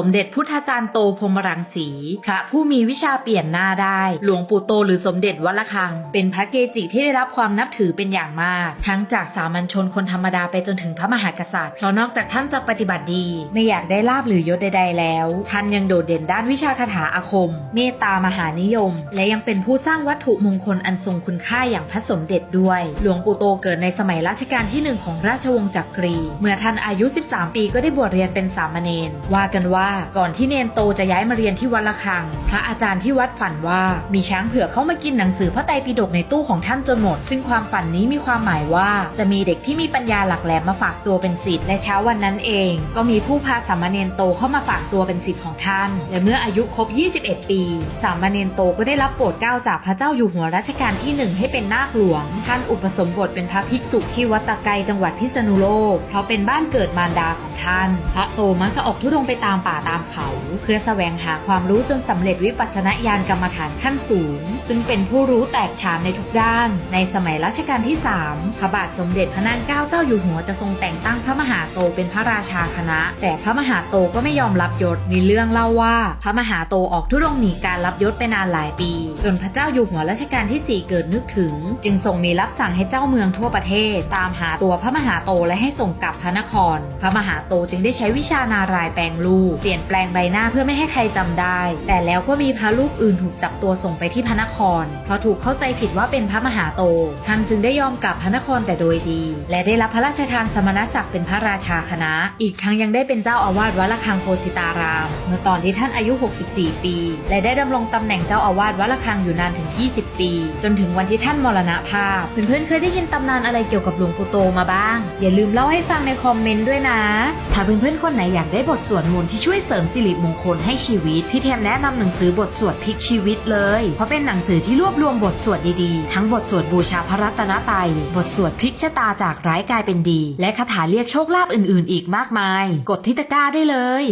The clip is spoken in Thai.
สมเด็จพุทธาจารย์โตพรมรังสีพระผู้มีวิชาเปลี่ยนหน้าได้ หลวงปู่โตหรือสมเด็จวัลคัง เป็นพระเกจิที่ได้รับความนับถือเป็นอย่างมาก ทั้งจากสามัญชนคนธรรมดาไปจนถึงพระมหากษัตริย์เพราะนอกจากท่านจะปฏิบัติดี ไม่อยากได้ลาบหรือยศใดๆแล้ว ท่านยังโดดเด่นด้านวิชาคาถาอาคม เมตตามหานิยม และยังเป็นผู้สร้างวัตถุมงคลอันทรงคุณค่าอย่างพระสมเด็จด้วย หลวงปู่โตเกิดในสมัยรัชกาลที่หนึ่งของราชวงศ์จักรี เมื่อท่านอายุ 13 ปีก็ได้บวชเรียนเป็นสามเณรว่ากันว่าก่อนที่เนนโตจะย้ายมาเรียนที่วัดละคัง พระอาจารย์ที่วัดฝันว่ามีช้างเผือกเข้ามากินหนังสือพระไตรปิฎกในตู้ของท่านจนหมด ซึ่งความฝันนี้มีความหมายว่า จะมีเด็กที่มีปัญญาหลักแหลมมาฝากตัวเป็นศิษย์และเช้าวันนั้นเอง ก็มีผู้พาสามเณรโตเข้ามาฝากตัวเป็นศิษย์ของท่าน และเมื่ออายุครบ 21 ปี สามเณรโตก็ได้รับโปรดเกล้าจากพระเจ้าอยู่หัวรัชกาลที่หนึ่งให้เป็นนาคหลวง ท่านอุปสมบทเป็นพระภิกษุที่วัดตะไกจังหวัดพิษณุโลกเพราะเป็นบ้านเกิดมารดาของท่าน พระโตมักจะออกทุดงไปตามป่าตามเขา เพื่อแสวงหาความรู้จนสำเร็จวิปัสสนาญาณกรรมฐานขั้นสูง ซึ่งเป็นผู้รู้แตกฉานในทุกด้าน ในสมัยรัชกาลที่ 3 พระบาทสมเด็จพระนางเกล้าเจ้าอยู่หัวจะทรงแต่งตั้งพระมหาโตเป็นพระราชาคณะ แต่พระมหาโตก็ไม่ยอมรับยศมีเรื่องเล่าว่า พระมหาโตออกทุดงหนีการรับยศไปนานหลายปี จนพระเจ้าอยู่หัวรัชกาลที่ 4 เกิดนึกถึง จึงทรงมีรับสั่งให้เจ้าเมืองทั่วประเทศ ตามหาตัวพระมหาโตและให้ส่งกลับพระนคร พระมหาโตจึงได้ใช้วิชานารายแปลงรูปเปลี่ยนแปลงใบหน้าเพื่อไม่ให้ใครจำได้ แต่แล้วก็มีพระรูปอื่นถูกจับตัวส่งไปที่พระนคร เพราะถูกเข้าใจผิดว่าเป็นพระมหาโต ท่านจึงได้ยอมกลับพระนครแต่โดยดี และได้รับพระราชทานสมณศักดิ์เป็นพระราชาคณะ อีกทั้งยังได้เป็นเจ้าอาวาสวัดระฆังโคสิตาราม เมื่อตอนที่ท่านอายุ 64 ปี และได้ดำรงตำแหน่งเจ้าอาวาสวัดระฆังอยู่นานถึง 20 ปี จนถึงวันที่ท่านมรณภาพ เพื่อนๆเคยได้ยินตำนานอะไรเกี่ยวกับหลวงปู่โตมาบ้าง อย่าลืมเล่าให้ฟังในคอมเมนต์ด้วยนะถ้าเพื่อนๆคนไหนอยากได้บทสวดมนต์ที่ช่วยเสริมสิริมงคลให้ชีวิต พี่เทมแนะนำหนังสือบทสวดพลิกชีวิตเลย เพราะเป็นหนังสือที่รวบรวมบทสวดดีๆ ทั้งบทสวดบูชาพระรัตนตรัย บทสวดพลิกชะตาจากร้ายกลายเป็นดี และคาถาเรียกโชคลาภอื่นๆ อีกมากมาย กดที่ตะกร้าได้เลย